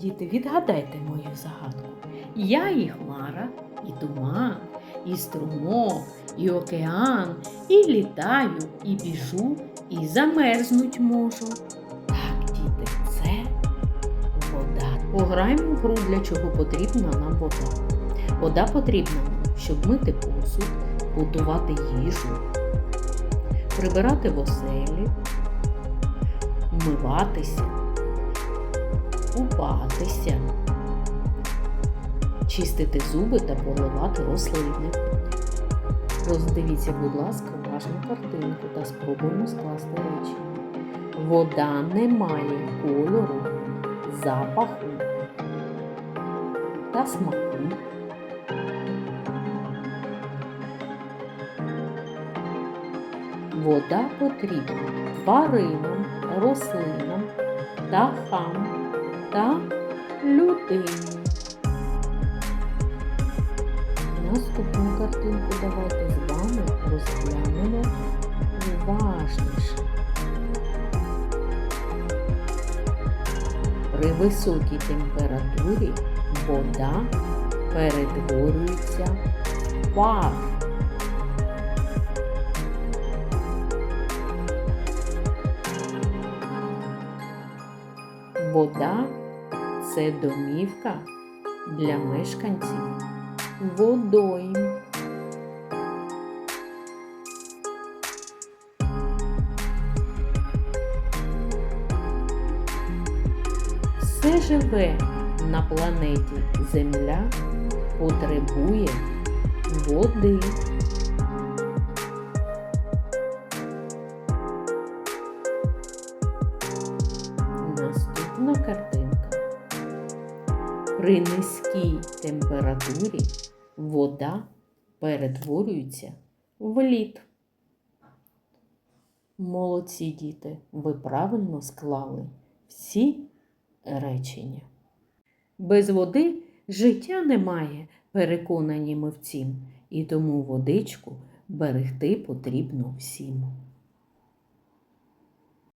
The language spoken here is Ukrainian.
Діти, відгадайте мою загадку. Я і хмара, і туман, і струмок, і океан, і літаю, і біжу, і замерзнуть можу. Так, діти, це вода. Пограємо в гру, для чого потрібна нам вода. Вода потрібна, щоб мити посуд, готувати їжу, прибирати в оселі, вмиватися, купатися, чистити зуби та поливати рослини. Роздивіться, будь ласка, уважно картинку та спробуємо скласти речення. Вода не має кольору, запаху та смаку. Вода потрібна тваринам, рослинам, птахам та людині. Наступну картинку давайте з вами розглянемо уважніше. При високій температурі вода перетворюється в пар. Вода це домівка для мешканців водойм. Все живе на планеті Земля потребує води. Наступна картинка. При низькій температурі вода перетворюється в лід. Молодці діти, ви правильно склали всі речення. Без води життя немає, переконані ми в цім, і тому водичку берегти потрібно всім.